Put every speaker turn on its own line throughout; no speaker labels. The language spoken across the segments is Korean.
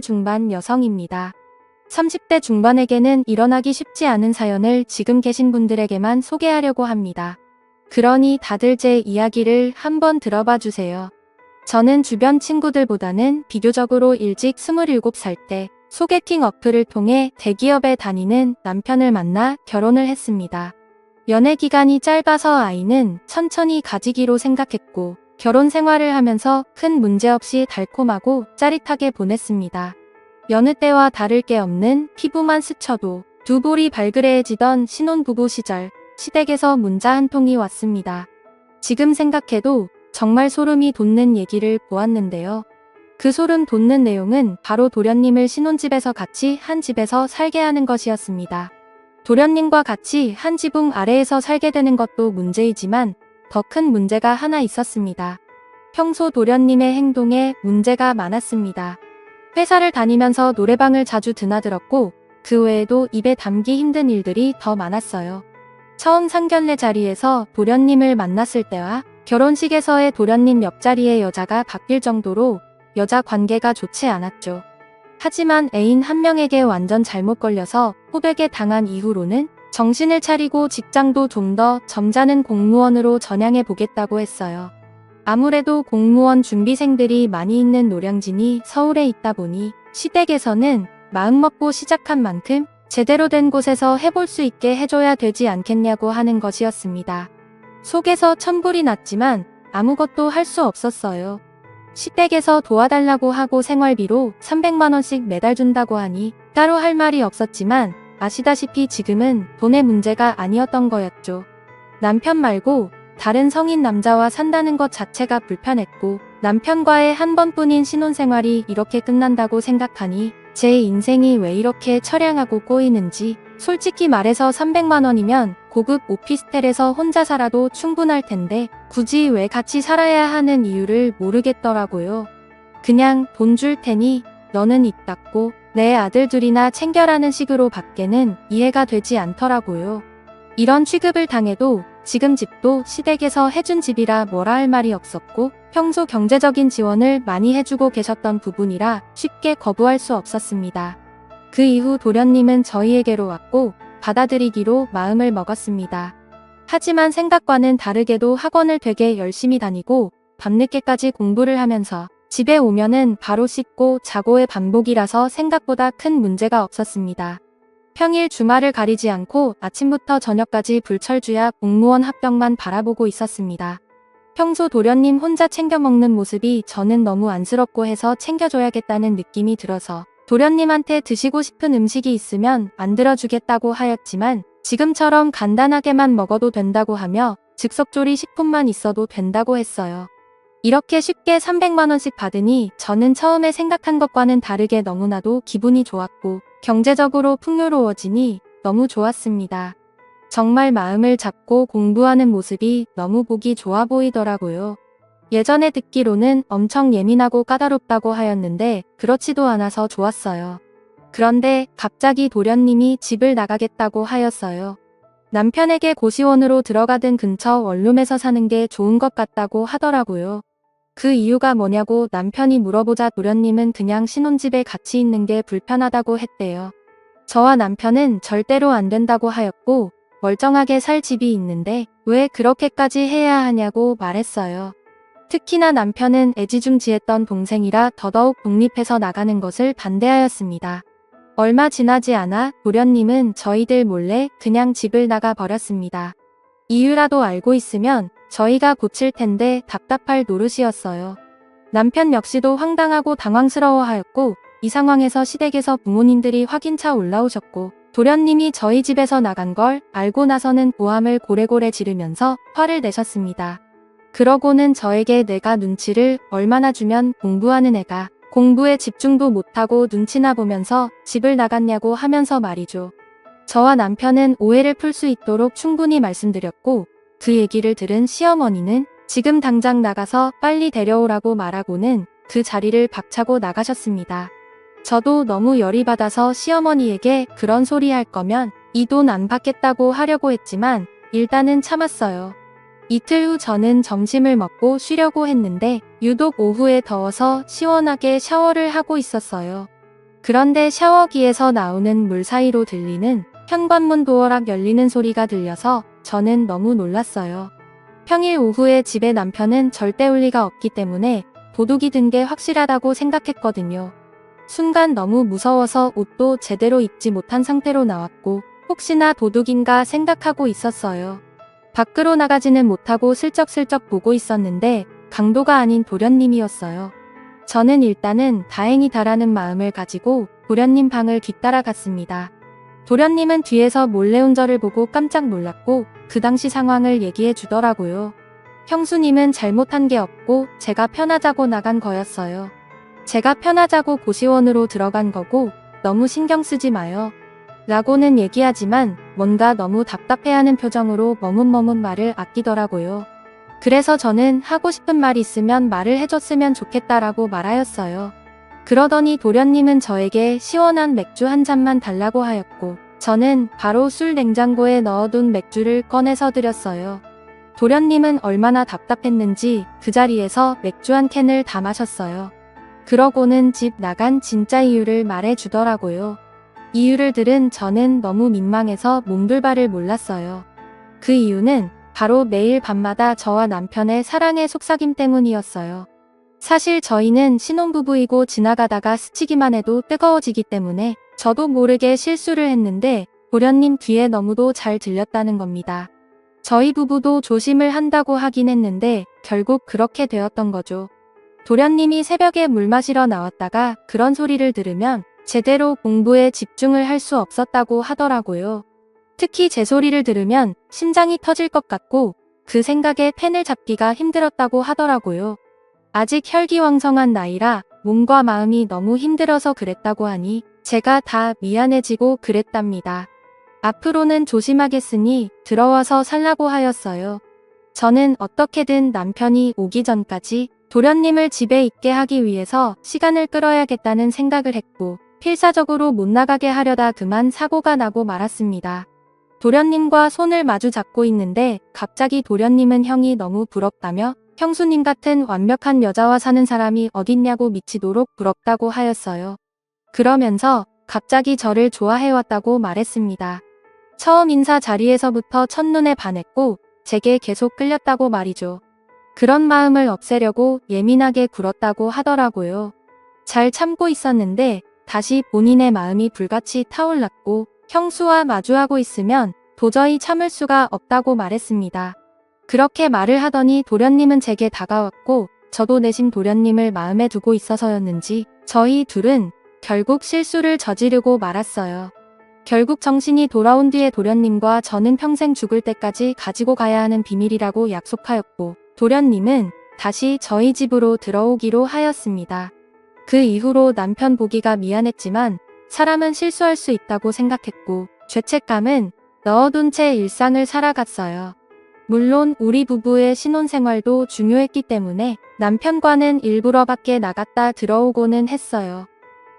중반 여성입니다. 30대 중반에게는 일어나기 쉽지 않은 사연을 지금 계신 분들에게만 소개하려고 합니다. 그러니 다들 제 이야기를 한번 들어봐 주세요. 저는 주변 친구들보다는 비교적으로 일찍 27살 때 소개팅 어플을 통해 대기업에 다니는 남편을 만나 결혼을 했습니다. 연애 기간이 짧아서 아이는 천천히 가지기로 생각했고 결혼 생활을 하면서 큰 문제 없이 달콤하고 짜릿하게 보냈습니다. 여느 때와 다를 게 없는 피부만 스쳐도 두 볼이 발그레해지던 신혼부부 시절 시댁에서 문자 한 통이 왔습니다. 지금 생각해도 정말 소름이 돋는 얘기를 보았는데요. 그 소름 돋는 내용은 바로 도련님을 신혼집에서 같이 한 집에서 살게 하는 것이었습니다. 도련님과 같이 한 지붕 아래에서 살게 되는 것도 문제이지만 더 큰 문제가 하나 있었습니다. 평소 도련님의 행동에 문제가 많았습니다. 회사를 다니면서 노래방을 자주 드나들었고 그 외에도 입에 담기 힘든 일들이 더 많았어요. 처음 상견례 자리에서 도련님을 만났을 때와 결혼식에서의 도련님 옆자리의 여자가 바뀔 정도로 여자 관계가 좋지 않았죠. 하지만 애인 한 명에게 완전 잘못 걸려서 후백에 당한 이후로는 정신을 차리고 직장도 좀 더 점잖은 공무원으로 전향해 보겠다고 했어요. 아무래도 공무원 준비생들이 많이 있는 노량진이 서울에 있다 보니 시댁에서는 마음먹고 시작한 만큼 제대로 된 곳에서 해볼 수 있게 해줘야 되지 않겠냐고 하는 것이었습니다. 속에서 천불이 났지만 아무것도 할 수 없었어요. 시댁에서 도와달라고 하고 생활비로 300만원씩 매달 준다고 하니 따로 할 말이 없었지만 아시다시피 지금은 돈의 문제가 아니었던 거였죠. 남편 말고 다른 성인 남자와 산다는 것 자체가 불편했고 남편과의 한 번뿐인 신혼생활이 이렇게 끝난다고 생각하니 제 인생이 왜 이렇게 처량하고 꼬이는지 솔직히 말해서 300만 원이면 고급 오피스텔에서 혼자 살아도 충분할 텐데 굳이 왜 같이 살아야 하는 이유를 모르겠더라고요. 그냥 돈 줄 테니 너는 입 닫고 내 아들 둘이나 챙겨라는 식으로 밖에는 이해가 되지 않더라고요. 이런 취급을 당해도 지금 집도 시댁에서 해준 집이라 뭐라 할 말이 없었고 평소 경제적인 지원을 많이 해주고 계셨던 부분이라 쉽게 거부할 수 없었습니다. 그 이후 도련님은 저희에게로 왔고 받아들이기로 마음을 먹었습니다. 하지만 생각과는 다르게도 학원을 되게 열심히 다니고 밤늦게까지 공부를 하면서 집에 오면은 바로 씻고 자고의 반복이라서 생각보다 큰 문제가 없었습니다. 평일 주말을 가리지 않고 아침부터 저녁까지 불철주야 공무원 합격만 바라보고 있었습니다. 평소 도련님 혼자 챙겨 먹는 모습이 저는 너무 안쓰럽고 해서 챙겨줘야겠다는 느낌이 들어서 도련님한테 드시고 싶은 음식이 있으면 만들어주겠다고 하였지만 지금처럼 간단하게만 먹어도 된다고 하며 즉석조리 식품만 있어도 된다고 했어요. 이렇게 쉽게 300만원씩 받으니 저는 처음에 생각한 것과는 다르게 너무나도 기분이 좋았고 경제적으로 풍요로워지니 너무 좋았습니다. 정말 마음을 잡고 공부하는 모습이 너무 보기 좋아 보이더라고요. 예전에 듣기로는 엄청 예민하고 까다롭다고 하였는데 그렇지도 않아서 좋았어요. 그런데 갑자기 도련님이 집을 나가겠다고 하였어요. 남편에게 고시원으로 들어가든 근처 원룸에서 사는 게 좋은 것 같다고 하더라고요. 그 이유가 뭐냐고 남편이 물어보자 도련님은 그냥 신혼집에 같이 있는 게 불편하다고 했대요. 저와 남편은 절대로 안 된다고 하였고 멀쩡하게 살 집이 있는데 왜 그렇게까지 해야 하냐고 말했어요. 특히나 남편은 애지중지했던 동생이라 더더욱 독립해서 나가는 것을 반대하였습니다. 얼마 지나지 않아 도련님은 저희들 몰래 그냥 집을 나가 버렸습니다. 이유라도 알고 있으면 저희가 고칠 텐데 답답할 노릇이었어요. 남편 역시도 황당하고 당황스러워하였고 이 상황에서 시댁에서 부모님들이 확인차 올라오셨고 도련님이 저희 집에서 나간 걸 알고 나서는 보함을 고래고래 지르면서 화를 내셨습니다. 그러고는 저에게 내가 눈치를 얼마나 주면 공부하는 애가 공부에 집중도 못하고 눈치나 보면서 집을 나갔냐고 하면서 말이죠. 저와 남편은 오해를 풀 수 있도록 충분히 말씀드렸고 그 얘기를 들은 시어머니는 지금 당장 나가서 빨리 데려오라고 말하고는 그 자리를 박차고 나가셨습니다. 저도 너무 열이 받아서 시어머니에게 그런 소리 할 거면 이 돈 안 받겠다고 하려고 했지만 일단은 참았어요. 이틀 후 저는 점심을 먹고 쉬려고 했는데 유독 오후에 더워서 시원하게 샤워를 하고 있었어요. 그런데 샤워기에서 나오는 물 사이로 들리는 현관문 도어락 열리는 소리가 들려서 저는 너무 놀랐어요. 평일 오후에 집에 남편은 절대 올 리가 없기 때문에 도둑이 든 게 확실하다고 생각했거든요. 순간 너무 무서워서 옷도 제대로 입지 못한 상태로 나왔고 혹시나 도둑인가 생각하고 있었어요. 밖으로 나가지는 못하고 슬쩍슬쩍 보고 있었는데 강도가 아닌 도련님이었어요. 저는 일단은 다행이다라는 마음을 가지고 도련님 방을 뒤따라 갔습니다. 도련님은 뒤에서 몰래 온 저를 보고 깜짝 놀랐고 그 당시 상황을 얘기해 주더라고요. 형수님은 잘못한 게 없고 제가 편하자고 나간 거였어요. 제가 편하자고 고시원으로 들어간 거고 너무 신경 쓰지 마요. 라고는 얘기하지만 뭔가 너무 답답해하는 표정으로 머뭇머뭇 말을 아끼더라고요. 그래서 저는 하고 싶은 말 있으면 말을 해줬으면 좋겠다라고 말하였어요. 그러더니 도련님은 저에게 시원한 맥주 한 잔만 달라고 하였고 저는 바로 술 냉장고에 넣어둔 맥주를 꺼내서 드렸어요. 도련님은 얼마나 답답했는지 그 자리에서 맥주 한 캔을 다 마셨어요. 그러고는 집 나간 진짜 이유를 말해 주더라고요. 이유를 들은 저는 너무 민망해서 몸둘바를 몰랐어요. 그 이유는 바로 매일 밤마다 저와 남편의 사랑의 속삭임 때문이었어요. 사실 저희는 신혼부부이고 지나가다가 스치기만 해도 뜨거워지기 때문에 저도 모르게 실수를 했는데 도련님 뒤에 너무도 잘 들렸다는 겁니다. 저희 부부도 조심을 한다고 하긴 했는데 결국 그렇게 되었던 거죠. 도련님이 새벽에 물 마시러 나왔다가 그런 소리를 들으면 제대로 공부에 집중을 할 수 없었다고 하더라고요. 특히 제 소리를 들으면 심장이 터질 것 같고 그 생각에 펜을 잡기가 힘들었다고 하더라고요. 아직 혈기왕성한 나이라 몸과 마음이 너무 힘들어서 그랬다고 하니 제가 다 미안해지고 그랬답니다. 앞으로는 조심하겠으니 들어와서 살라고 하였어요. 저는 어떻게든 남편이 오기 전까지 도련님을 집에 있게 하기 위해서 시간을 끌어야겠다는 생각을 했고 필사적으로 못 나가게 하려다 그만 사고가 나고 말았습니다. 도련님과 손을 마주 잡고 있는데 갑자기 도련님은 형이 너무 부럽다며 형수님 같은 완벽한 여자와 사는 사람이 어딨냐고 미치도록 부럽다고 하였어요. 그러면서 갑자기 저를 좋아해왔다고 말했습니다. 처음 인사 자리에서부터 첫눈에 반했고 제게 계속 끌렸다고 말이죠. 그런 마음을 없애려고 예민하게 굴었다고 하더라고요. 잘 참고 있었는데 다시 본인의 마음이 불같이 타올랐고 형수와 마주하고 있으면 도저히 참을 수가 없다고 말했습니다. 그렇게 말을 하더니 도련님은 제게 다가왔고 저도 내심 도련님을 마음에 두고 있어서였는지 저희 둘은 결국 실수를 저지르고 말았어요. 결국 정신이 돌아온 뒤에 도련님과 저는 평생 죽을 때까지 가지고 가야 하는 비밀이라고 약속하였고 도련님은 다시 저희 집으로 들어오기로 하였습니다. 그 이후로 남편 보기가 미안했지만 사람은 실수할 수 있다고 생각했고 죄책감은 넣어둔 채 일상을 살아갔어요. 물론 우리 부부의 신혼생활도 중요했기 때문에 남편과는 일부러 밖에 나갔다 들어오고는 했어요.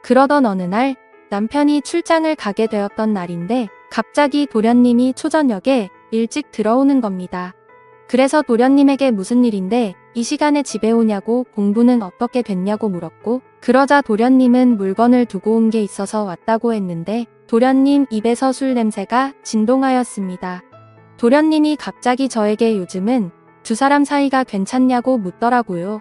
그러던 어느 날 남편이 출장을 가게 되었던 날인데 갑자기 도련님이 초저녁에 일찍 들어오는 겁니다. 그래서 도련님에게 무슨 일인데 이 시간에 집에 오냐고 공부는 어떻게 됐냐고 물었고 그러자 도련님은 물건을 두고 온 게 있어서 왔다고 했는데 도련님 입에서 술 냄새가 진동하였습니다. 도련님이 갑자기 저에게 요즘은 두 사람 사이가 괜찮냐고 묻더라고요.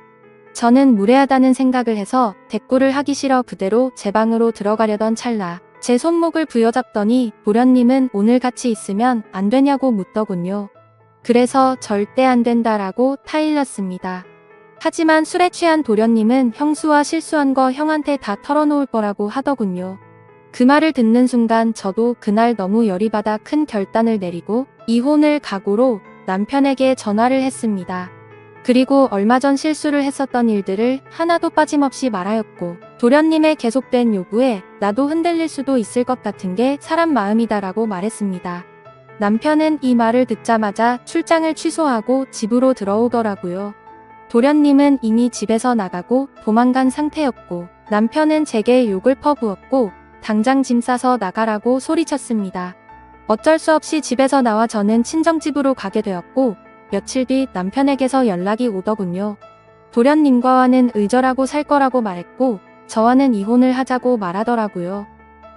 저는 무례하다는 생각을 해서 대꾸를 하기 싫어 그대로 제 방으로 들어가려던 찰나 제 손목을 부여잡더니 도련님은 오늘 같이 있으면 안 되냐고 묻더군요. 그래서 절대 안 된다라고 타일렀습니다. 하지만 술에 취한 도련님은 형수와 실수한 거 형한테 다 털어놓을 거라고 하더군요. 그 말을 듣는 순간 저도 그날 너무 열이 받아 큰 결단을 내리고 이혼을 각오로 남편에게 전화를 했습니다. 그리고 얼마 전 실수를 했었던 일들을 하나도 빠짐없이 말하였고 도련님의 계속된 요구에 나도 흔들릴 수도 있을 것 같은 게 사람 마음이다 라고 말했습니다. 남편은 이 말을 듣자마자 출장을 취소하고 집으로 들어오더라고요. 도련님은 이미 집에서 나가고 도망간 상태였고 남편은 제게 욕을 퍼부었고 당장 짐 싸서 나가라고 소리쳤습니다. 어쩔 수 없이 집에서 나와 저는 친정집으로 가게 되었고 며칠 뒤 남편에게서 연락이 오더군요. 도련님과와는 의절하고 살 거라고 말했고 저와는 이혼을 하자고 말하더라고요.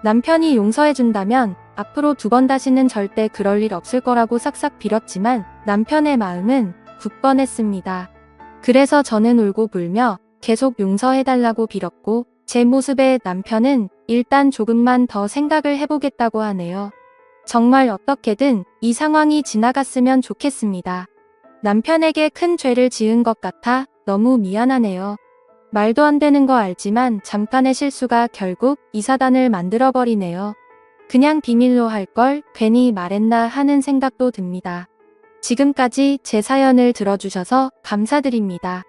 남편이 용서해준다면 앞으로 두 번 다시는 절대 그럴 일 없을 거라고 싹싹 빌었지만 남편의 마음은 굳건했습니다. 그래서 저는 울고 불며 계속 용서해달라고 빌었고 제 모습에 남편은 일단 조금만 더 생각을 해보겠다고 하네요. 정말 어떻게든 이 상황이 지나갔으면 좋겠습니다. 남편에게 큰 죄를 지은 것 같아 너무 미안하네요. 말도 안 되는 거 알지만 잠깐의 실수가 결국 이 사단을 만들어버리네요. 그냥 비밀로 할 걸 괜히 말했나 하는 생각도 듭니다. 지금까지 제 사연을 들어주셔서 감사드립니다.